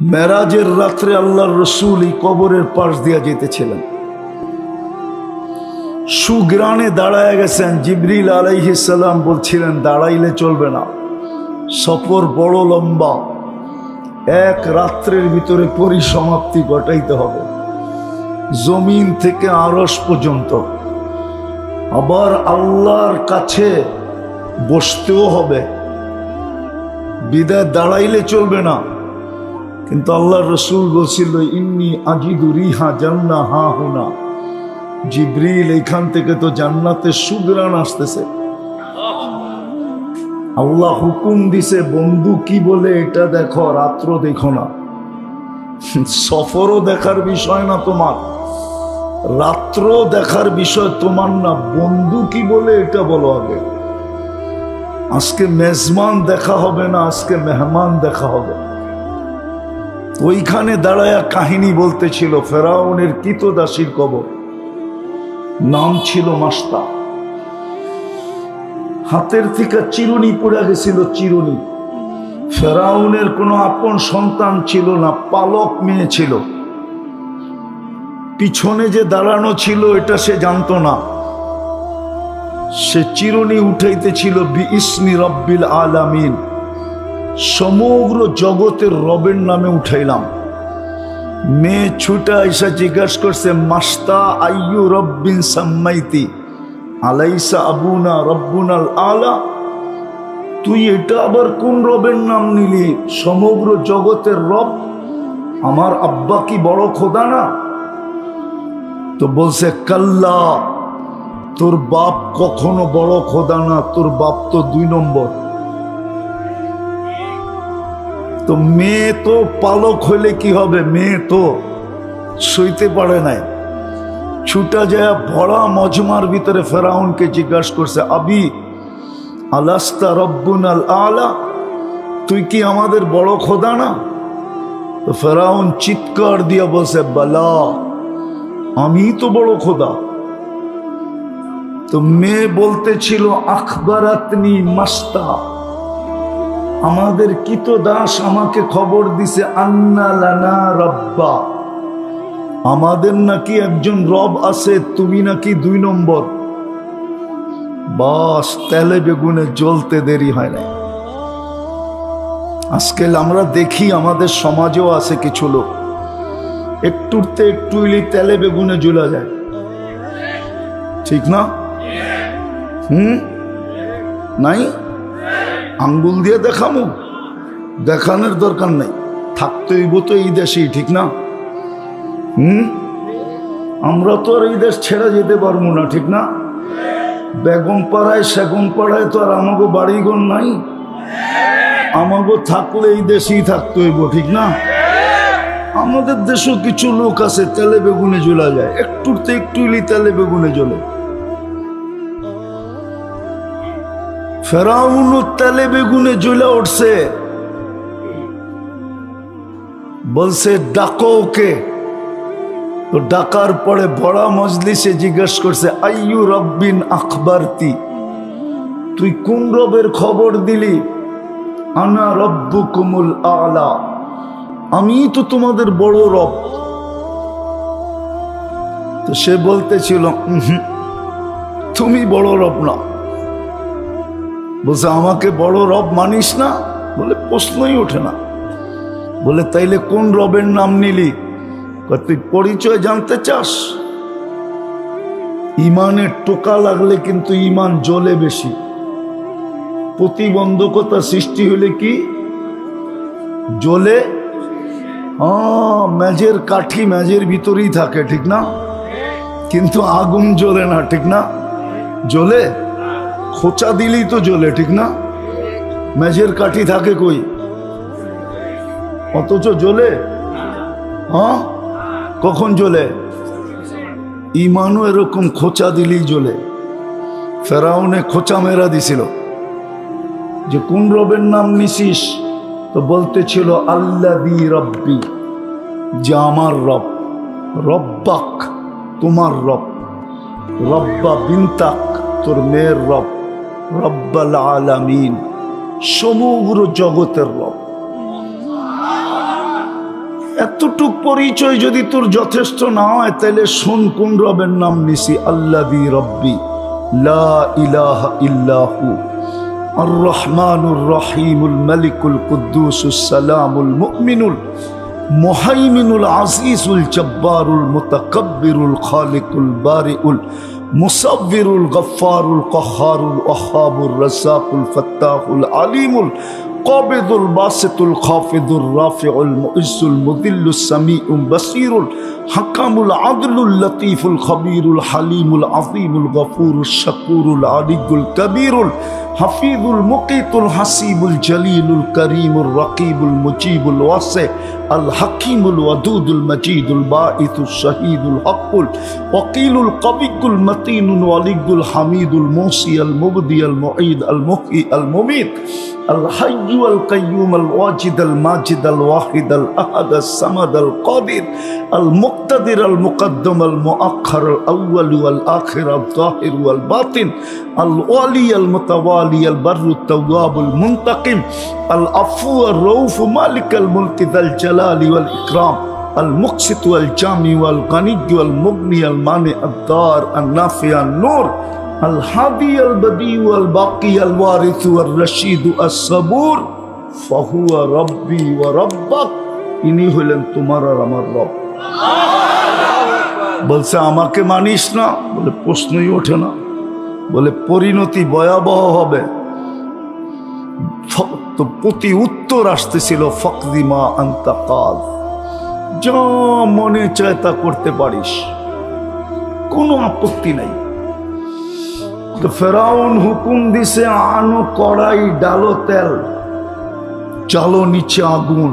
মেরাজের রাত্রে আল্লাহর রসুল এই কবরের পাশ দিয়া যেতেছিলেন। সুগ্রানে দাঁড়ায় গেছেন, জিবরিল আলাইহিসাল্লাম বলছিলেন, দাঁড়াইলে চলবে না। সফর বড় লম্বা। এক রাত্রের ভিতরে পরিসমাপ্তি ঘটাইতে হবে। জমিন থেকে আরস পর্যন্ত। আবার আল্লাহর কাছে বসতেও হবে। বিদায়, দাঁড়াইলে চলবে না। কিন্তু আল্লাহ রসুল বলছিল, ইন্নি আজিদু রিহা জান্না, হা হুনা। জিব্রিল এইখান থেকে তো জান্নাতের সুগ্রাণ আসতেছে। আল্লাহ হুকুম দিছে, বন্ধু, কি বলে এটা দেখো, রাত্র দেখো না। সফরও দেখার বিষয় না তোমার রাত্র দেখার বিষয় তোমার না। বন্ধু, কি বলে এটা বলো আগে। আজকে মেজমান দেখা হবে না, আজকে মেহমান দেখা হবে। ওইখানে দাঁড়ায়া কাহিনী বলতেছিল, ফেরাউনের কিতদাসীর কবর। নাম ছিল মাস্তা। হাতের থেকে চিরুনি পড়ে গেছিল চিরুনি। ফেরাউনের কোনো আপন সন্তান ছিল না, পালক মেয়ে ছিল। পিছনে যে দাঁড়ানো ছিল, এটা সে জানতো না। সে চিরুনি উঠাইতেছিল বি ইসমি রব্বিল আলামিন। সমগ্র জগতের রবের নামে উঠাইলাম। মেয়ে ছুটা এসে জিজ্ঞাসা করছে, মাস্তা আইয়ু রব্বিন সাম্মাইতি? আলাইসা আবুনা রব্বুনাল আলা? তুই এটা আবার কোন রবের নাম নিলি? সমগ্র জগতের রব আমার আব্বা কি বড় খোদা না? তো বলছে, কাল্লা, তোর বাপ কখনো বড় খোদা না, তোর বাপ তো দুই নম্বর। তো মেয়ে তো পালক হইলে কি হবে? মেয়ে তো সইতে পারে নাই। ছুটা যায় ভরা মজমার ভিতরে ফেরাউনকে জিজ্ঞাসা করছে, আবি, আলাস্তা রব্বুন আল আলা? তুই কি আমাদের বড় খোদা না? তো ফেরাউন চিৎকার দিয়া বলছে, বালা, আমি তো বড় খোদা। তো মেয়ে বলতেছিল, আখবরাতনি মাস্তা। আমাদের কিত দাস আমাকে খবর দিছে, আন্না লানা রব্বা। আমাদের নাকি একজন রব আছে, তুমি নাকি দুই নম্বর। বাস, তেলে বেগুনে জ্বলতে দেরি হয় না আজকাল আমরা দেখি আমাদের সমাজেও আছে কিছু লোক। একটুতে একটু ইলি তেলে বেগুনে জ্বলা যায়। ঠিক না? হুম? নাই? আঙ্গুল দিয়ে দেখামো। দেখানোর দরকার নেই। থাকতে হইব তো এই দেশেই, ঠিক না? হুম? আমরা তো আর এই দেশ ছেড়ে যেতে পারব না, ঠিক না? বেগম পাড়ায়, সেগম পাড়ায় তো আর আমাগো বাড়িঘর নাই। আমাগো থাকলে এই দেশেই থাকতে হইব, ঠিক না? আমাদের দেশেও কিছু লোক আছে, তেলে বেগুনে জ্বলা যায়। একটুতে একটু তেলে বেগুনে জ্বলে। ফেরাউন তেলে বেগুনে জ্বলে উঠছে। বলছে, ডাকো ওকে। তো ডাকার পরে বড় মজলিসে জিজ্ঞেস করছে, আইয়ু রব্বিন আখবারতি? তুই কোন রবের খবর দিলি? আনা রব্বু কুমুল আলা। আমি তো তোমাদের বড় রব। তো সে বলতেছিল তুমি বড় রব না। বলছে, আমাকে বড় রব মানিস না? বলে, প্রশ্নই ওঠে না। বলে, তাইলে কোন রবের নাম নিলি? তুই পরিচয় জানতে চাস? ইমানের টোকা লাগলে কিন্তু ইমান জ্বলে বেশি। প্রতিবন্ধকতা সৃষ্টি হলে কি? হ্যাঁ ম্যাজের কাঠি ম্যাজের ভিতরেই থাকে, ঠিক না? কিন্তু আগুন জ্বলে না, ঠিক না? জ্বলে? খোঁচা দিলেই তো জ্বলে, ঠিক না? ম্যাজের কাঠি থাকে কই? অথচ জ্বলে? হ্যাঁ? কখন জ্বলে? ইমানও এরকম খোঁচা দিলেই জ্বলে। ফেরাউনে খোঁচা মেরা দিছিল। যে কোন রবের নাম নিছিস? তো বলতেছিল আল্লা দি রব্বি, যে আমার রব। রব্বাক, তোমার রব। রব্বা বিনতাক, তোর মেয়ের রব। রব্বাল আলামিন, সমগ্র জগতের রব। এতটুক পরিচয় যদি তোর যথেষ্ট না হয়, তাহলে শোন কোন রবের নাম নিছি? আল্লা রব্বি ইল্লাহু আর রহমানুর রহিমুল মালিকুল জব্বারুল মুসাব্বিরুল গফারুল কহারুল অহাবুর রসাকুল ফত্তাহুল আলিমুল কবেদুল বাসেতুল খাফেদুল রাফেউল মুইসুল মুদিল্লুল সামিউল বসিরুল হাকামুল আদলুল লতিফুল খবিরুল হালিমুল আজিমুল গফুরুল শকুরুল আলিগুল কবিরুল العظيم الغفور الشكور العلي الكبير الحفيظ المقيت الحسيب الجليل الكريم الرقيب المجيب الواسع الحكيم الودود المجيد الباعث الشهيد الحق الوكيل القوي المتين الولي الحميد الموصي المبدي المعيد المحيي المميت الحي القيوم الواجد الماجد الواحد الأحد الصمد القادر المقتدر المقدم المؤخر الأول والآخر الظاهر والباطن الوالي المتوالي البر التواب المنتقم العفو الرؤوف مالك الملك ذا الجلال والإكرام المقسط والجامع والغني والمغني المانع الدار النافع النور الهادي البديع الباقي الوارث والرشيد الصبور فهو ربي وربك ইনি হলেন তোমার আর আমার রব বলছে আমাকে মানিস না বলে প্রশ্নই ওঠে না বলে, পরিণতি ভয়াবহ হবে। তো প্রতি উত্তর আসতেছিল ফকদিমা আন্তাকাল যা মনে চায় তা করতে পারিস। কোনো আপত্তি নাই। তো ফেরাউন হুকুম দিছে, আনো কড়াই, ডালো তেল, চালো নিচে আগুন।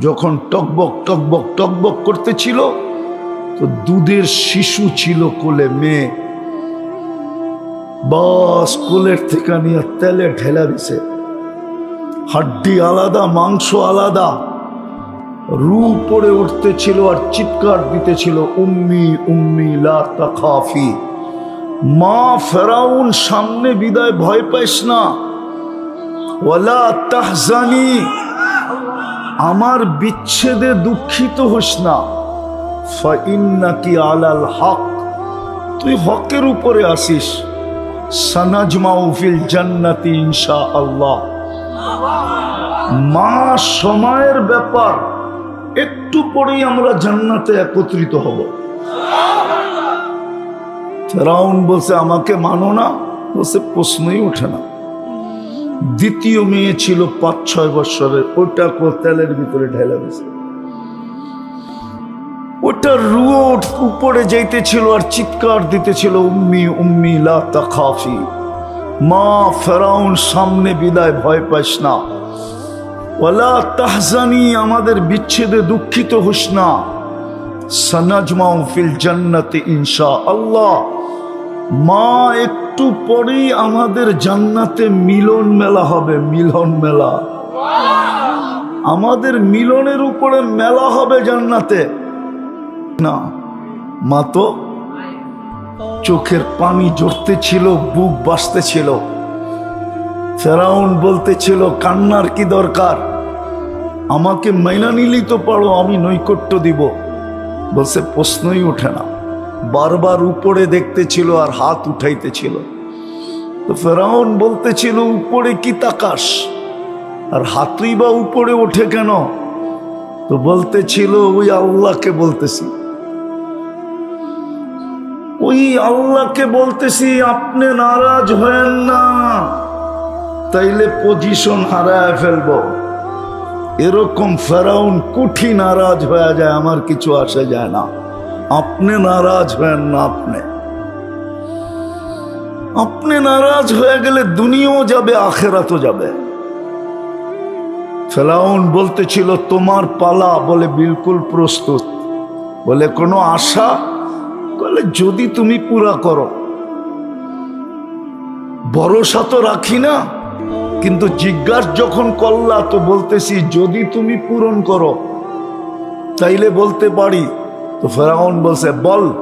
যখন টকবক টকবক টকবক করতেছিল, তো দুধের শিশু ছিল কোলে, মেয়ে। বাস কোলের থেকে নিয়ে তেলে ঢেলা দিছে। হাড্ডি আলাদা, মাংস আলাদা। রু পড়ে উঠতেছিল আর চিৎকার দিতেছিল, উম্মি উম্মি, লা তাখাফি। মা ফেরাউন, সামনে বিদায় ভয় পাইস না। ওয়ালা তাহজানি। আমার বিচ্ছেদে দুঃখিত হোস না। ফাইন্নাকি আলাল হক। তুই হকের উপরে আসিস। সানাজমাউ ফিল জান্নাতি ইনশা আল্লাহ মা সময়ের ব্যাপার, একটু পরেই আমরা জান্নাতে একত্রিত হব। ফেরাউন বলছে, আমাকে মানো না? বলছে, প্রশ্নই ওঠে না। দ্বিতীয় মেয়ে ছিল পাঁচ ছয় বৎসরের ওটা তেলের ভিতরে ঢেলা দিয়েছে। ওটা রুয়ো উপরে যাইতেছিল আর চিৎকার দিতেছিল, উম্মি উম্মি, লা তাখাফি। মা ফেরাউন, সামনে বিদায় ভয় পাইস না। ওয়ালা তাহজানি, আমাদের বিচ্ছেদে দুঃখিত হোস না। সানাজমাউ ফিল জান্নাতে ইনশা আল্লাহ। মা, একটু পরেই আমাদের জান্নাতে মিলন মেলা হবে, মিলন মেলা। আমাদের মিলনের উপরে মেলা হবে জান্নাতে। না। মা তো চোখের পানি জড়তে ছিল, বুক বাসতে ছিল। ফেরাউন বলতেছিল, কান্নার কি দরকার? আমাকে মাইনা নিলেই তো পারো, আমি নৈকট্য দিব। বলছে, প্রশ্নই ওঠে না। বারবার উপরে দেখতেছিল আর হাত উঠাইতেছিল। তো ফেরাউন বলতেছিল, উপরে কি তাকাস? আর হাতুই বা উপরে ওঠে কেন? তো বলতেছিল, ওই আল্লাহকে বলতেছি। ওই আল্লাহকে বলতেছি, আপনি নারাজ হয়েন না। তাইলে পজিশন হারায় ফেলব। এরকম ফেরাউন কুঠি নারাজ হয়ে যায়, আমার কিছু আসে যায় না। আপনি নারাজ হয়েন না আপনি। আপনি নারাজ হয়ে গেলে দুনিয়াও যাবে, আখেরাতও যাবে। ফেলাউন বলতেছিল, তোমার পালা, বলে, বিলকুল প্রস্তুত। বলে, কোনো আশা বলে, যদি তুমি পুরা করো। ভরসা তো রাখি না, কিন্তু জিজ্ঞাসা যখন করলা, তো বলতেছি, যদি তুমি পূরণ করো, তাইলে বলতে পারি। তো ফেরাউন বলছে, বল।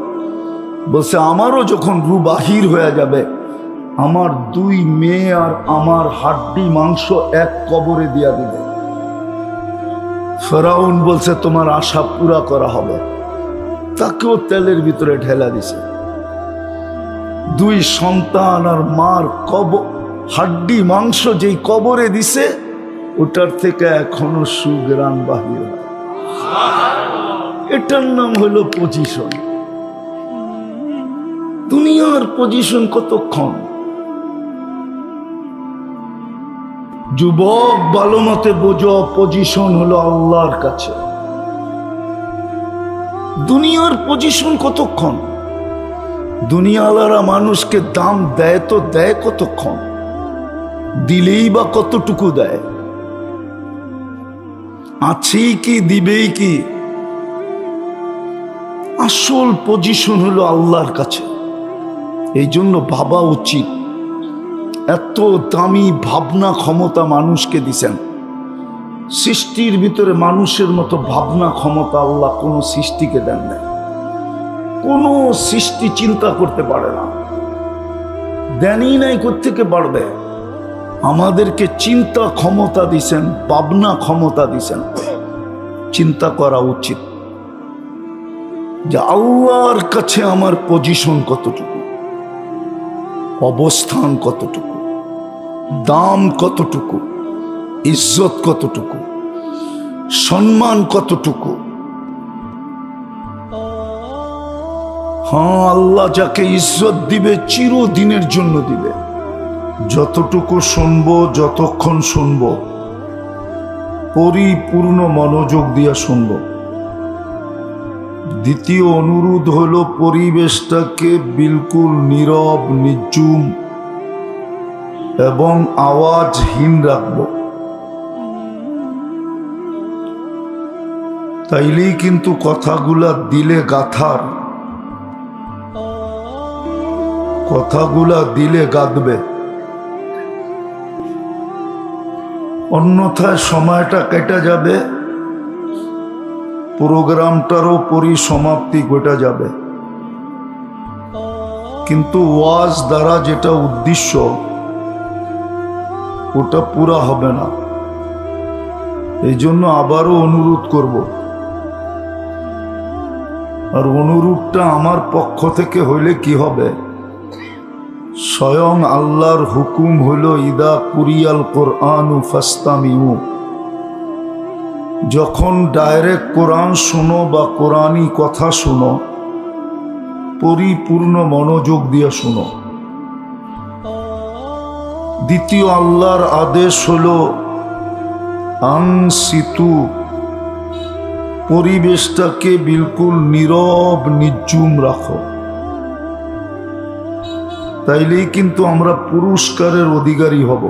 বলছে, আমারও যখন রু বাহির হয়ে যাবে, আমার দুই মেয়ে আর আমার হাড্ডি মাংস এক কবরে দিয়া দিবে। ফেরাউন বলছে, তোমার আশা পুরা করা হবে। তাকেও তেলের ভিতরে ঢেলা দিছে। দুই সন্তান আর মার কব, হাড্ডি মাংস যেই কবরে দিছে, ওটার থেকে এখনও সুগ্রাম বাহির। এটার নাম হলো পজিশন। দুনিয়ার পজিশন কতক্ষণ? যুবক ভালো মতে বোঝো, পজিশন হলো আল্লাহর কাছে। দুনিয়ার পজিশন কতক্ষণ? দুনিয়ালারা মানুষকে দাম দেয় তো দেয় কতক্ষণ? দিলেই বা কতটুকু দেয়? আছেই কি, দিবেই কি? আসল পজিশন হলো আল্লাহর কাছে। এই জন্য ভাবা উচিত। এত দামি ভাবনা ক্ষমতা মানুষকে দিছেন। সৃষ্টির ভিতরে মানুষের মতো ভাবনা ক্ষমতা আল্লাহ কোনো সৃষ্টিকে দেন না। কোনো সৃষ্টি চিন্তা করতে পারে না। দেনই নাই থেকে পারবে আমাদেরকে চিন্তা ক্ষমতা দিছেন, ভাবনা ক্ষমতা দিছেন। চিন্তা করা উচিত যে আল্লাহর কাছে আমার পজিশন কতটুকু? অবস্থান কতটুকু? দাম কতটুকু? ইজ্জত কতটুকু? সম্মান কতটুকু? হ্যাঁ আল্লাহ যাকে ইজ্জত দিবে, চিরদিনের জন্য দিবে। যতটুকু শুনব, যতক্ষণ শুনব, পরিপূর্ণ মনোযোগ দিয়া শুনব। দ্বিতীয় অনুরোধ হলো, পরিবেশটাকে বিলকুল নীরব, নির্জুম এবং আওয়াজহীন রাখব। তাইলেই কিন্তু কথাগুলা দিলে গাথার কথাগুলা দিলে গাঁদবে। অন্যথায় সময়টা কেটে যাবে, প্রোগ্রামটারও পরিসমাপ্তি ঘটে যাবে। কিন্তু ওয়াজ দ্বারা যেটা উদ্দেশ্য, ওটা পুরা হবে না। এই জন্য আবারও অনুরোধ করব। আর অনুরূপটা আমার পক্ষ থেকে হইলে কি হবে? স্বয়ং আল্লাহর হুকুম হইল, ইদা কুরিয়াল কোরআনু ফাস্তামিউ। যখন ডাইরেক্ট কোরআন শোনো বা কোরআনই কথা শোনো, পরিপূর্ণ মনোযোগ দিয়ে শোনো। দ্বিতীয় আল্লাহর আদেশ হল আংসিতু পরিবেশটাকে বিলকুল নীরব, নির্জুম রাখো। তাইলেই কিন্তু আমরা পুরস্কারের অধিকারী হব।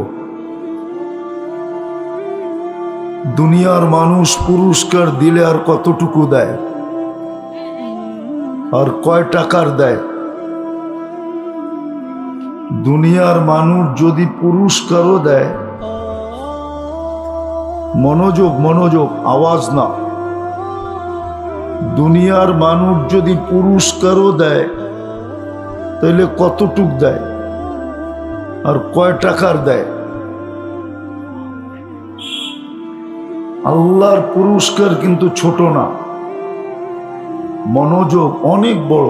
দুনিয়ার মানুষ পুরস্কার দিলে আর কতটুকু দেয়? আর কয় টাকার দেয়? দুনিয়ার মানুষ যদি পুরস্কারও দেয়, মনোযোগ মনোযোগ, আওয়াজ না দুনিয়ার মানুষ যদি পুরস্কারও দেয় তাহলে কতটুক দেয়? আর কয় টাকার দেয়? আল্লাহর পুরস্কার কিন্তু ছোট না। মনোযোগ অনেক বড়।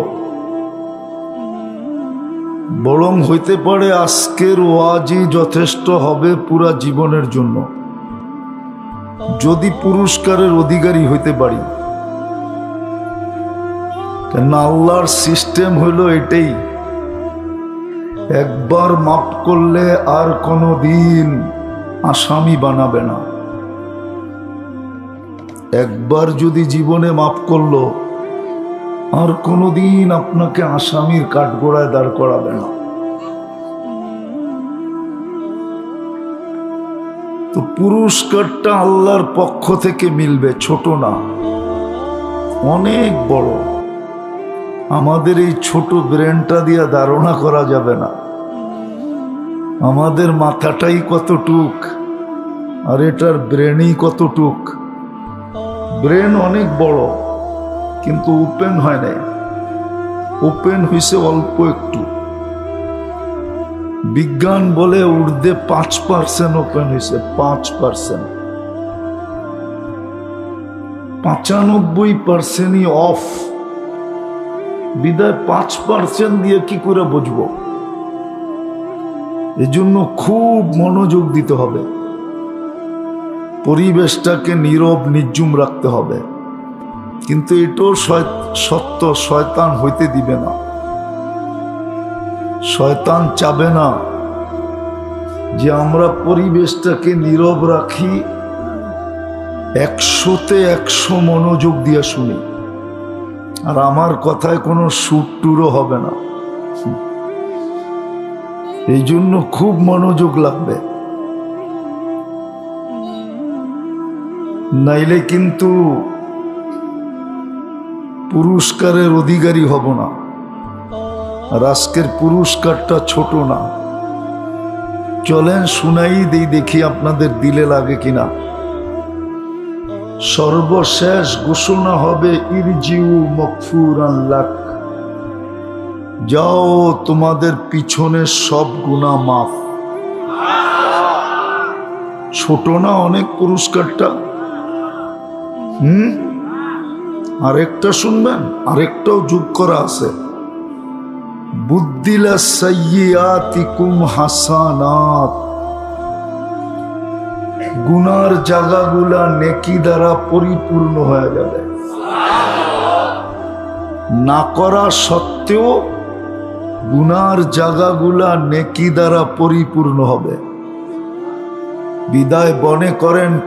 বরং হইতে পারে আজকের ওয়াজই যথেষ্ট হবে পুরা জীবনের জন্য। যদি পুরস্কারের অধিকারী হইতে পারি। কেন আল্লাহর সিস্টেম হইল এটাই? একবার মাফ করলে আর কোনো দিন আসামি বানাবে না। একবার যদি জীবনে মাফ করল, আর কোনোদিন আপনাকে আসামির কাঠগোড়ায় দাঁড় করাবে না। তো পুরস্কারটা আল্লাহর পক্ষ থেকে মিলবে, ছোট না, অনেক বড়। আমাদের এই ছোট ব্রেনটা দিয়ে ধারণা করা যাবে না। আমাদের মাথাটাই কতটুক, আর এটার ব্রেনই কতটুক। ব্রেন অনেক বড়, কিন্তু ওপেন হয় নাই। ওপেন হয়েছে অল্প একটু। বিজ্ঞান বলে ঊর্ধ্বে পাঁচ পার্সেন্ট ওপেন হয়েছে পাঁচ পার্সেন্ট পঁচানব্বই পার্সেন্টই অফ বিদায় পাঁচ পার্সেন্ট দিয়ে কি করে বুঝব? এজন্য খুব মনোযোগ দিতে হবে। পরিবেশটাকে নীরব, নির্জুম রাখতে হবে। কিন্তু এটাও সত্য, শয়তান হইতে দিবে না। শয়তান চাবে না যে আমরা পরিবেশটাকে নীরব রাখি, একশোতে একশো মনোযোগ দিয়ে শুনি। আর আমার কথায় কোনো সুর টুরও হবে না। এই জন্য খুব মনোযোগ লাগবে। নাইলে কিন্তু পুরস্কারের অধিকারী হব না। আর আজকের পুরস্কারটা ছোট না। চলেন শুনাই, দেই দেখি আপনাদের দিলে লাগে কিনা। সর্বশেষ ঘোষণা হবে, ইরজিউ মকফুর লাক। যাও, তোমাদের পিছনের সব গুণা মাফ। ছোট না অনেক পুরস্কারটা? হুম? আরেকটা শুনবেন? আরেকটাও যোগ করা আছে। বুদ্দিলা সাইয়াতিকুম হাসানাত। গুনার জায়গাগুলা নেকি দ্বারা পরিপূর্ণ হয়ে যাবে। না করা সত্ত্বেও গুনার জায়গাগুলা নেকি দ্বারা পরিপূর্ণ হবে। বিদায় বনে করেন